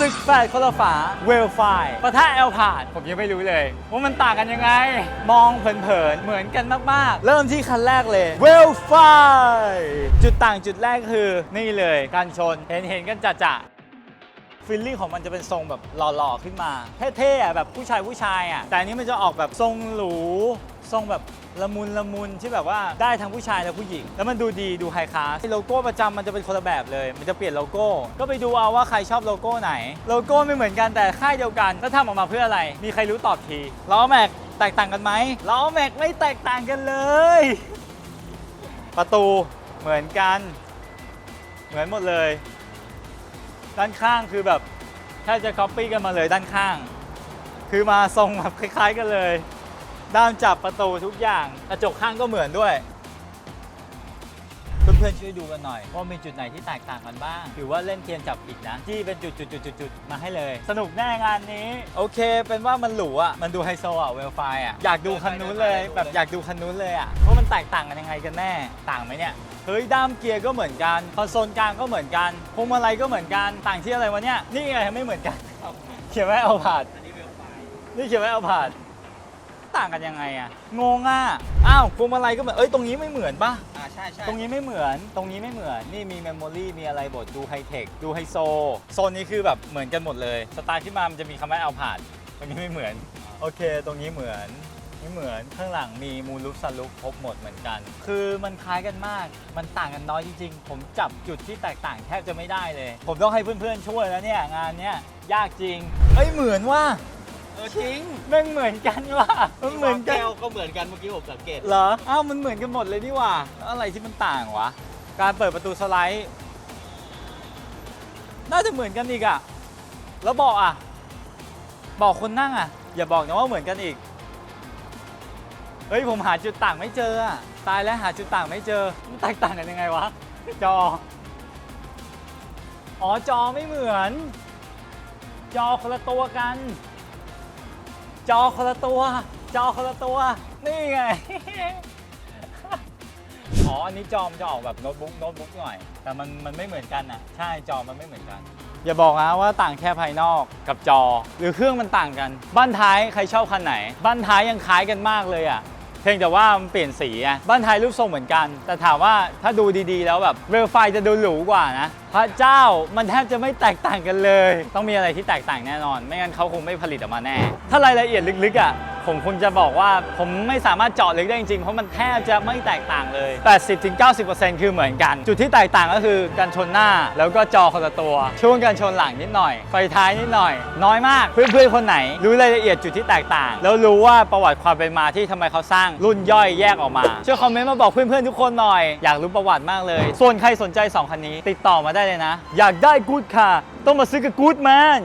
ศึกแฝดคนละฝาเวลไฟปะทะแอลพาดผมยังไม่รู้เลย ว่ามันต่างกันยังไง มองเผินๆ เหมือนกันมากๆ เริ่มที่คันแรกเลยเวลไฟจุดต่างจุดแรกคือนี่เลยการชนเห็นเห็นๆกันจะๆ ฟีลลิ่งของมันจะเป็นทรงแบบหล่อๆขึ้นมาเท่ๆอะแบบผู้ชายผู้ชายอะแต่อันนี้มันจะออกแบบทรงหรูทรงแบบละมุนละมุนที่แบบว่าได้ทั้งผู้ชายและผู้หญิง แล้วมันดูดีดูไฮคลาสโลโก้ประจำมันจะเป็นคนละแบบเลย มันจะเปลี่ยนโลโก้ ก็ไปดูเอาว่าใครชอบโลโก้ไหน โลโก้ไม่เหมือนกันแต่ค่ายเดียวกันแล้วทำออกมาเพื่ออะไร มีใครรู้ตอบทีล้อแม็กแตกต่างกันไหมล้อแม็กไม่แตกต่างกันเลย ประตูเหมือนกัน เหมือนหมดเลย ด้านข้างคือแบบแทบจะค o อปปี้กันมาเลยด้านข้าง คือมาทรงแบบคล้าย ๆ กันเลย ด้ามจับประตูทุกอย่าง กระจกข้างก็เหมือนด้วย เพื่อนๆช่วยดูกันหน่อยว่ามีจุดไหนที่แตกต่างกันบ้าง หรือว่าเล่นเทียนจับผิดนะที่เป็นจุดๆๆๆมาให้เลย สนุกแน่งานนี้ โอเค เป็นว่ามันหรูอะมันดูไฮโซอะเวลไฟอะอยากดูคันนู้นเลยแบบอยากดูคันนู้นเลยอะว่ามันแตกต่างกันยังไงกันแน่ต่างไหมเนี่ยเฮ้ยด้ามเกียร์ก็เหมือนกันคอนโซลกลางก็เหมือนกันพวงมาลัยก็เหมือนกันต่างที่อะไรวะเนี่ยนี่ไงไม่เหมือนกันเขียนไว้เอาผาดนี่เขียนไว้เอาผาด ต่างกันยังไงอะงงอะอ้าวพวงมาลัยก็เหมือนเอ้ยตรงนี้ไม่เหมือนปะอ่าใช่ใช่ตรงนี้ไม่เหมือนตรงนี้ไม่เหมือนนี่มีเมมโมรีมีอะไรบดดูไฮเทคดูไฮโซโซนนี้คือแบบเหมือนกันหมดเลยสไตล์ที่มามันจะมีคำว่าเอาผาดตรงนี้ไม่เหมือน โอเค ตรงนี้เหมือนไม่เหมือนข้างหลังมีมูลุกซันลุกครบหมดเหมือนกัน คือมันคล้ายกันมาก มันต่างกันน้อยจริงๆ ผมจับจุดที่แตกต่างแทบจะไม่ได้เลย ผมต้องให้เพื่อนๆช่วยแล้วเนี่ยงานเนี้ยยากจริงเอ้ยเหมือนว่า เออจริงแม่งเหมือนกันว่ะมันเหมือนกันแก้วก็เหมือนกันเมื่อกี้ผมสังเกต เหรออ้าวมันเหมือนกันหมดเลยนี่หว่าแล้วอะไรที่มันต่างวะการเปิดประตูสไลด์น่าจะเหมือนกันอีกอะแล้วเบอกอะเบอกคนนั่งอะอย่าบอกนะว่าเหมือนกันอีกเฮ้ยผมหาจุดต่างไม่เจออะตายแล้วหาจุดต่างไม่เจอมันแตกต่างกันยังไงวะจออ๋อจอไม่เหมือน จอคนละตัวกัน จอคนละตัว จอคนละตัว นี่ไง อ๋อ อันนี้จอมจะออกแบบโน้ตบุ๊กโน้ตบุ๊กหน่อย แต่มันมันไม่เหมือนกันอะ ใช่ จอมันไม่เหมือนกัน อย่าบอกนะว่าต่างแค่ภายนอกกับจอ หรือเครื่องมันต่างกัน บ้านท้ายใครชอบคันไหน บ้านท้ายยังคล้ายกันมากเลยอะ พียงแต่ว่ามันเปลี่ยนสีอะบ้านไทยรูปทรงเหมือนกัน แต่ถามว่าถ้าดูดีๆ แล้วแบบเรลไฟจะดูหรูกว่านะ พระเจ้ามันแทบจะไม่แตกต่างกันเลย ต้องมีอะไรที่แตกต่างแน่นอน ไม่งั้นเขาคงไม่ผลิตออกมาแน่ ถ้ารายละเอียดลึกๆอะ ผมคงจะบอกว่าผมไม่สามารถเจาะลึกได้จริงๆ เพราะมันแทบจะไม่แตกต่างเลย 80-90%คือเหมือนกัน จุดที่แตกต่างก็คือการชนหน้าแล้วก็จอคนละตัว ช่วงการชนหลังนิดหน่อย ไฟท้ายนิดหน่อย น้อยมาก เพื่อนๆ คนไหน รู้รายละเอียดจุดที่แตกต่าง แล้วรู้ว่าประวัติความเป็นมาที่ทำไมเขาสร้างรุ่นย่อยแยกออกมา ช่วยคอมเมนต์มาบอกเพื่อนๆ ทุกคนหน่อย อยากรู้ประวัติมากเลย ส่วนใครสนใจสองคันนี้ ติดต่อมาได้เลยนะ อยากได้กู๊ดค่ะ ต้องมาซื้อกับกู๊ดแมน